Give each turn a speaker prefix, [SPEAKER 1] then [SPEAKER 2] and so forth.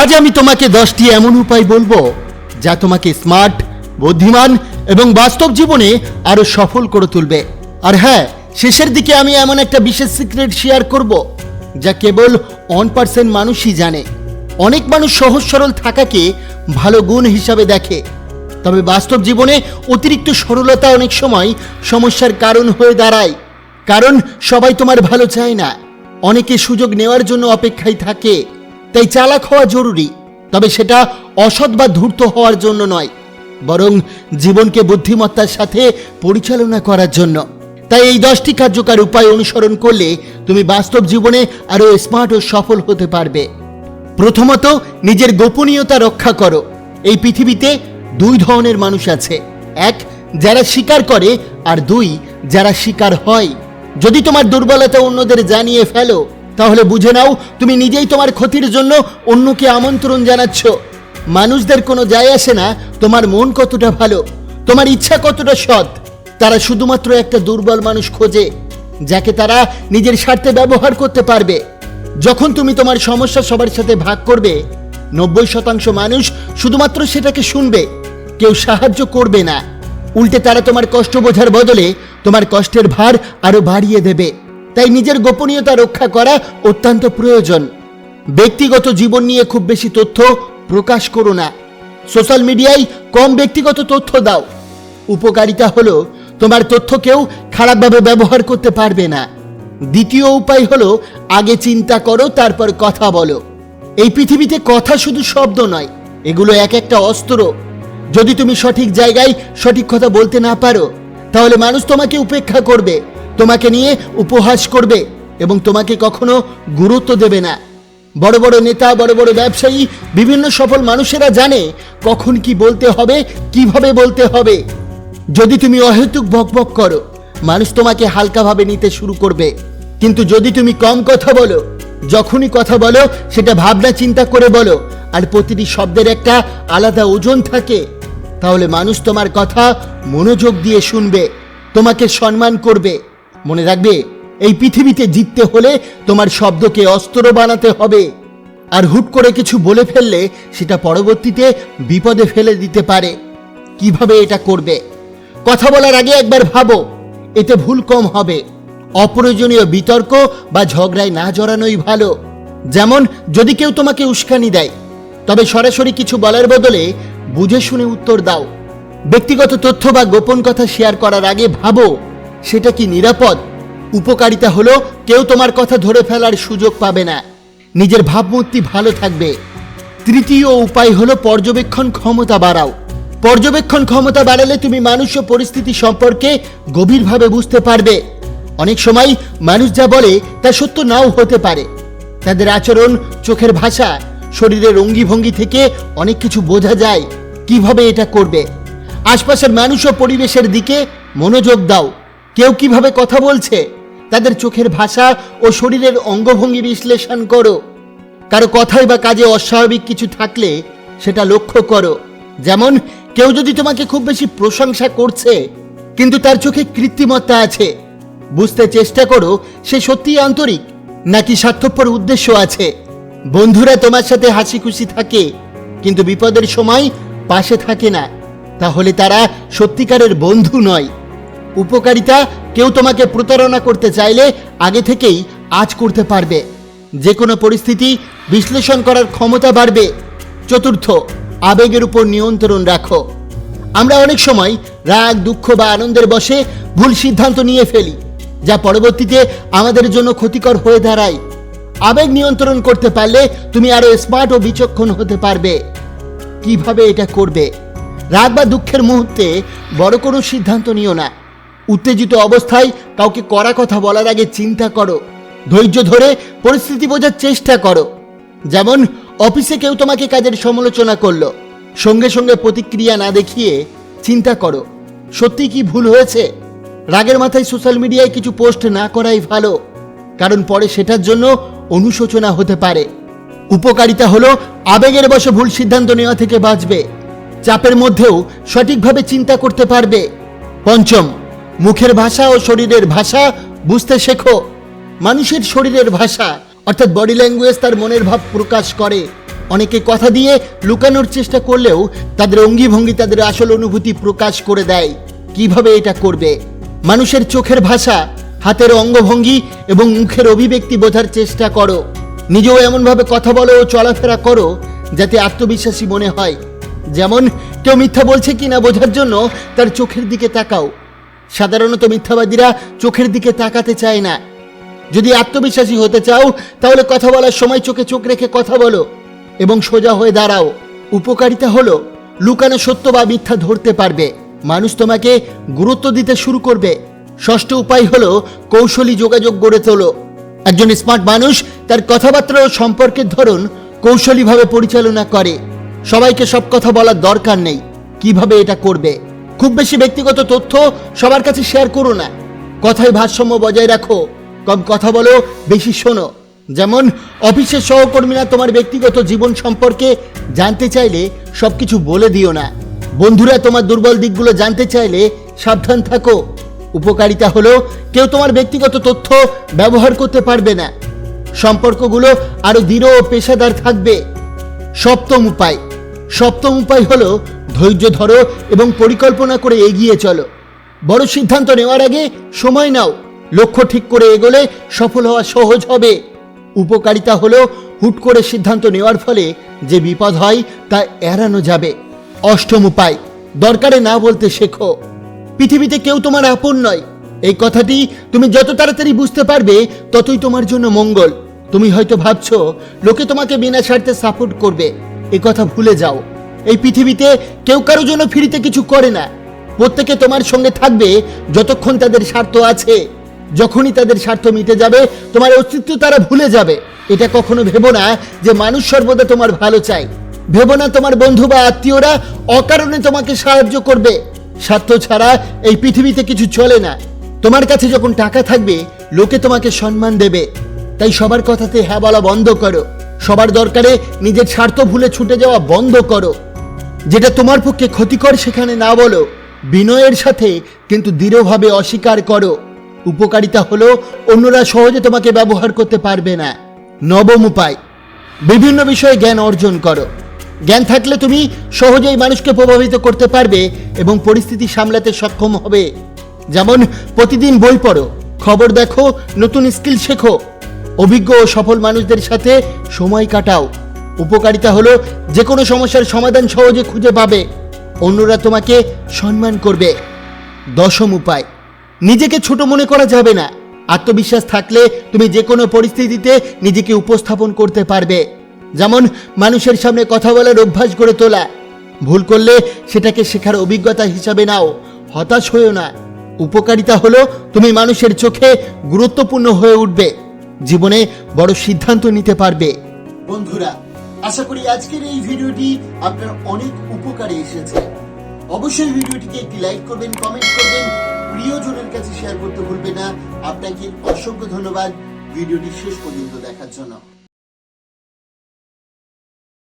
[SPEAKER 1] আজ আমি তোমাকে দশটি এমন উপায় বলব যা তোমাকে স্মার্ট, বুদ্ধিমান এবং বাস্তব জীবনে আরও সফল করে তুলবে। আর হ্যাঁ শেষের দিকে আমি এমন একটা বিশেষ সিক্রেট শেয়ার করব, যা কেবল ওয়ান পার্সেন্ট মানুষই জানে। অনেক মানুষ সহজ সরল থাকাকে ভালো গুণ হিসাবে দেখে। তবে বাস্তব জীবনে অতিরিক্ত সরলতা অনেক সময় সমস্যার কারণ হয়ে দাঁড়ায়, কারণ সবাই তোমার ভালো চায় না। অনেকে সুযোগ নেওয়ার জন্য অপেক্ষায় থাকে। তাই চালাক হওয়া জরুরি, তবে সেটা অসৎ বা ধূর্ত হওয়ার জন্য নয়, বরং জীবনকে বুদ্ধিমত্তার সাথে পরিচালনা করার জন্য। তাই এই দশটি কার্যকর উপায় অনুসরণ করলে তুমি বাস্তব জীবনে আরও স্মার্ট ও সফল হতে পারবে। প্রথমত, নিজের গোপনীয়তা রক্ষা করো। এই পৃথিবীতে দুই ধরনের মানুষ আছে। এক, যারা স্বীকার করে, আর দুই, যারা স্বীকার হয়। যদি তোমার দুর্বলতা অন্যদের জানিয়ে ফেলো তাহলে বুঝে নাও, তুমি নিজেই তোমার ক্ষতির জন্য অন্যকে আমন্ত্রণ জানাচ্ছ। মানুষদের কোনো যায় আসে না, তোমার মন কতটা ভালো, তোমার ইচ্ছা কতটা সৎ। তারা শুধুমাত্র একটা দুর্বল মানুষ খোঁজে, যাকে তারা নিজের স্বার্থে ব্যবহার করতে পারবে। যখন তুমি তোমার সমস্যা সবার সাথে ভাগ করবে, নব্বই শতাংশ মানুষ শুধুমাত্র সেটাকে শুনবে, কেউ সাহায্য করবে না। উল্টে তারা তোমার কষ্ট বোঝার বদলে তোমার কষ্টের ভার আরও বাড়িয়ে দেবে। তাই নিজের গোপনীয়তা রক্ষা করা অত্যন্ত প্রয়োজন। ব্যক্তিগত জীবন নিয়ে খুব বেশি তথ্য প্রকাশ করো না। সোশ্যাল মিডিয়ায় কম ব্যক্তিগত তথ্য দাও। উপকারিতা হলো তোমার তথ্য কেউ খারাপভাবে ব্যবহার করতে পারবে না। দ্বিতীয় উপায় হলো আগে চিন্তা করো, তারপর কথা বলো। এই পৃথিবীতে কথা শুধু শব্দ নয়, এগুলো এক একটা অস্ত্র। যদি তুমি সঠিক জায়গায় সঠিক কথা বলতে না পারো, তাহলে মানুষ তোমাকে উপেক্ষা করবে। তোমাকে নিয়ে উপহাস করবে এবং তোমাকে কখনো গুরুত্ব দেবে না। বড় বড় নেতা, বড় বড় ব্যবসায়ী, বিভিন্ন সফল মানুষেরা জানে কখন কি বলতে হবে, কীভাবে বলতে হবে। যদি তুমি অহেতুক বকবক করো, মানুষ তোমাকে হালকাভাবে নিতে শুরু করবে। কিন্তু যদি তুমি কম কথা বলো, যখনই কথা বলো, সেটা ভাবনা চিন্তা করে বলো, আর প্রতিটি শব্দের একটা আলাদা ওজন থাকে, তাহলে মানুষ তোমার কথা মনোযোগ দিয়ে শুনবে, তোমাকে সম্মান করবে। মনে রাখবে, এই পৃথিবীতে জিততে হলে তোমার শব্দকে অস্ত্র বানাতে হবে। আর হুট করে কিছু বলে ফেললে সেটা পরবর্তীতে বিপদে ফেলে দিতে পারে। কীভাবে এটা করবে? কথা বলার আগে একবার ভাবো, এতে ভুল কম হবে। অপ্রয়োজনীয় বিতর্ক বা ঝগড়ায় না জড়ানোই ভালো। যেমন, যদি কেউ তোমাকে উস্কানি দেয়, তবে সরাসরি কিছু বলার বদলে বুঝে শুনে উত্তর দাও। ব্যক্তিগত তথ্য বা গোপন কথা শেয়ার করার আগে ভাবো সেটা কি নিরাপদ? উপকারিতা হলো কেউ তোমার কথা ধরে ফেলার সুযোগ পাবে না। নিজের ভাবমূর্তি ভালো থাকবে। তৃতীয় উপায় হলো পর্যবেক্ষণ ক্ষমতা বাড়াও। পর্যবেক্ষণ ক্ষমতা বাড়ালে তুমি মানুষ ও পরিস্থিতি সম্পর্কে গভীরভাবে বুঝতে পারবে। অনেক সময় মানুষ যা বলে তা সত্য নাও হতে পারে। তাদের আচরণ, চোখের ভাষা, শরীরের অঙ্গিভঙ্গি থেকে অনেক কিছু বোঝা যায়। কীভাবে এটা করবে? আশপাশের মানুষ ও পরিবেশের দিকে মনোযোগ দাও। কেউ কীভাবে কথা বলছে? তাদের চোখের ভাষা ও শরীরের অঙ্গভঙ্গি বিশ্লেষণ করো। কারও কথায় বা কাজে অস্বাভাবিক কিছু থাকলে সেটা লক্ষ্য করো। যেমন, কেউ যদি তোমাকে খুব বেশি প্রশংসা করছে, কিন্তু তার চোখে কৃত্রিমত্তা আছে, বুঝতে চেষ্টা করো সে সত্যিই আন্তরিক নাকি স্বার্থপর উদ্দেশ্য আছে। বন্ধুরা তোমার সাথে হাসি খুশি থাকে, কিন্তু বিপদের সময় পাশে থাকে না। তাহলে তারা সত্যিকারের বন্ধু নয়। উপকারিতা কেউ তোমাকে প্রতারণা করতে চাইলে আগে থেকেই আজ করতে পারবে। যে কোনো পরিস্থিতি বিশ্লেষণ করার ক্ষমতা বাড়বে। চতুর্থ, আবেগের উপর নিয়ন্ত্রণ রাখো। আমরা অনেক সময় রাগ, দুঃখ বা আনন্দের বসে ভুল সিদ্ধান্ত নিয়ে ফেলি, যা পরবর্তীতে আমাদের জন্য ক্ষতিকর হয়ে দাঁড়ায়। আবেগ নিয়ন্ত্রণ করতে পারলে তুমি আরও স্মার্ট ও বিচক্ষণ হতে পারবে। কীভাবে এটা করবে? রাগ বা দুঃখের মুহূর্তে বড় কোনো সিদ্ধান্ত নিও না। উত্তেজিত অবস্থায় কাউকে কড়া কথা বলার আগে চিন্তা করো। ধৈর্য ধরে পরিস্থিতি বোঝার চেষ্টা করো। যেমন, অফিসে কেউ তোমাকে কাজের সমালোচনা করল। সঙ্গে সঙ্গে প্রতিক্রিয়া না দেখিয়ে চিন্তা করো সত্যি কি ভুল হয়েছে? রাগের মাথায় সোশ্যাল মিডিয়ায় কিছু পোস্ট না করাই ভালো, কারণ পরে সেটার জন্য অনুশোচনা হতে পারে। উপকারিতা হলো, আবেগের বশে ভুল সিদ্ধান্ত নেওয়া থেকে বাঁচবে। চাপের মধ্যেও সঠিকভাবে চিন্তা করতে পারবে। পঞ্চম মুখের ভাষা ও শরীরের ভাষা বুঝতে শেখো। মানুষের শরীরের ভাষা, অর্থাৎ বডি ল্যাঙ্গুয়েজ তার মনের ভাব প্রকাশ করে। অনেকে কথা দিয়ে লুকানোর চেষ্টা করলেও তাদের অঙ্গি ভঙ্গি তাদের আসল অনুভূতি প্রকাশ করে দেয়। কীভাবে এটা করবে? মানুষের চোখের ভাষা, হাতের অঙ্গভঙ্গি এবং মুখের অভিব্যক্তি বোঝার চেষ্টা করো। নিজেও এমনভাবে কথা বলো ও চলাফেরা করো যাতে আত্মবিশ্বাসী মনে হয়। যেমন কেউ মিথ্যা বলছে কিনা বোঝার জন্য তার চোখের দিকে তাকাও। সাধারণত মিথ্যাবাদীরা চোখের দিকে তাকাতে চায় না। যদি আত্মবিশ্বাসী হতে চাও, তাহলে কথা বলার সময় চোখে চোখ রেখে কথা বলো এবং সোজা হয়ে দাঁড়াও। উপকারিতা হলো লুকানো সত্য বা মিথ্যা ধরতে পারবে। মানুষ তোমাকে গুরুত্ব দিতে শুরু করবে। ষষ্ঠ উপায় হলো কৌশলী যোগাযোগ গড়ে তোলো। একজন স্মার্ট মানুষ তার কথাবার্তা ও সম্পর্কের ধরন কৌশলীভাবে পরিচালনা করে। সবাইকে সব কথা বলার দরকার নেই। কীভাবে এটা করবে? খুব বেশি ব্যক্তিগত তথ্য সবার কাছে শেয়ার করো না। কথায় ভারসাম্য বজায় রাখো। কম কথা বলো, বেশি শোনো। যেমন, অফিসের সহকর্মীরা তোমার ব্যক্তিগত জীবন সম্পর্কে জানতে চাইলে সবকিছু বলে দিও না। বন্ধুরা তোমার দুর্বল দিকগুলো জানতে চাইলে সাবধান থাকো। উপকারিতা হলো, কেউ তোমার ব্যক্তিগত তথ্য ব্যবহার করতে পারবে না। সম্পর্কগুলো আরও দৃঢ় ও পেশাদার থাকবে। সপ্তম উপায়। সপ্তম উপায় হলো ধৈর্য ধরো এবং পরিকল্পনা করে এগিয়ে চলো। বড় সিদ্ধান্ত নেওয়ার আগে সময় নাও। লক্ষ্য ঠিক করে এগোলে সফল হওয়া সহজ হবে। উপকারিতা হলো হুট করে সিদ্ধান্ত নেওয়ার ফলে যে বিপদ হয় তা এড়ানো যাবে। অষ্টম উপায়, দরকারে না বলতে শেখো। পৃথিবীতে কেউ তোমার আপন নয়। এই কথাটি তুমি যত তাড়াতাড়ি বুঝতে পারবে, ততই তোমার জন্য মঙ্গল। তুমি হয়তো ভাবছ, লোকে তোমাকে বিনা স্বার্থে সাপোর্ট করবে। এ কথা ভুলে যাও। এই পৃথিবীতে কেউ কারও জন্য ফ্রিতে কিছু করে না। প্রত্যেকে তোমার সঙ্গে থাকবে যতক্ষণ তাদের স্বার্থ আছে। যখনই তাদের স্বার্থ মিটে যাবে, তোমার অস্তিত্ব তারা ভুলে যাবে। এটা কখনো ভেবো না যে মানুষ সর্বদা তোমার ভালো চায়। ভেবো না তোমার বন্ধু বা আত্মীয়রা অকারণে তোমাকে সাহায্য করবে। স্বার্থ ছাড়া এই পৃথিবীতে কিছু চলে না। তোমার কাছে যখন টাকা থাকবে, লোকে তোমাকে সম্মান দেবে। তাই সবার কথাতে হ্যাঁ বলা বন্ধ করো। সবার দরকারে নিজের স্বার্থ ভুলে ছুটে যাওয়া বন্ধ করো। যেটা তোমার পক্ষে ক্ষতিকর সেখানে না বলো। বিনয়ের সাথে কিন্তু দৃঢ়ভাবে অস্বীকার করো। উপকারিতা হলো অন্যরা সহজে তোমাকে ব্যবহার করতে পারবে না। নবম উপায়, বিভিন্ন বিষয়ে জ্ঞান অর্জন করো। জ্ঞান থাকলে তুমি সহজেই মানুষকে প্রভাবিত করতে পারবে এবং পরিস্থিতি সামলাতে সক্ষম হবে। যেমন, প্রতিদিন বই পড়ো, খবর দেখো, নতুন স্কিল শেখো। অভিজ্ঞ ও সফল মানুষদের সাথে সময় কাটাও। উপকারিতা হলো যে কোনো সমস্যার সমাধান সহজে খুঁজে পাবে। অন্যরা তোমাকে সম্মান করবে। দশম উপায়, নিজেকে ছোট মনে করা যাবে না। আত্মবিশ্বাস থাকলে তুমি যে কোনো পরিস্থিতিতে নিজেকে উপস্থাপন করতে পারবে। যেমন মানুষের সামনে কথা বলার অভ্যাস গড়ে তোলা। ভুল করলে সেটাকে শেখার অভিজ্ঞতা হিসাবে নাও, হতাশ হয়েও না। উপকারিতা হলো তুমি মানুষের চোখে গুরুত্বপূর্ণ হয়ে উঠবে। জীবনে বড় সিদ্ধান্ত নিতে পারবে। বন্ধুরা আশা করি আজকের এই ভিডিওটি আপনার অনেক উপকারে এসেছে। অবশ্যই ভিডিওটিকে একটি লাইক করবেন কমেন্ট করবেন, প্রিয়জনের কাছে শেয়ার করতে ভুলবেন না। আপনাকে অসংখ্য ধন্যবাদ ভিডিওটি শেষ পর্যন্ত দেখার জন্য।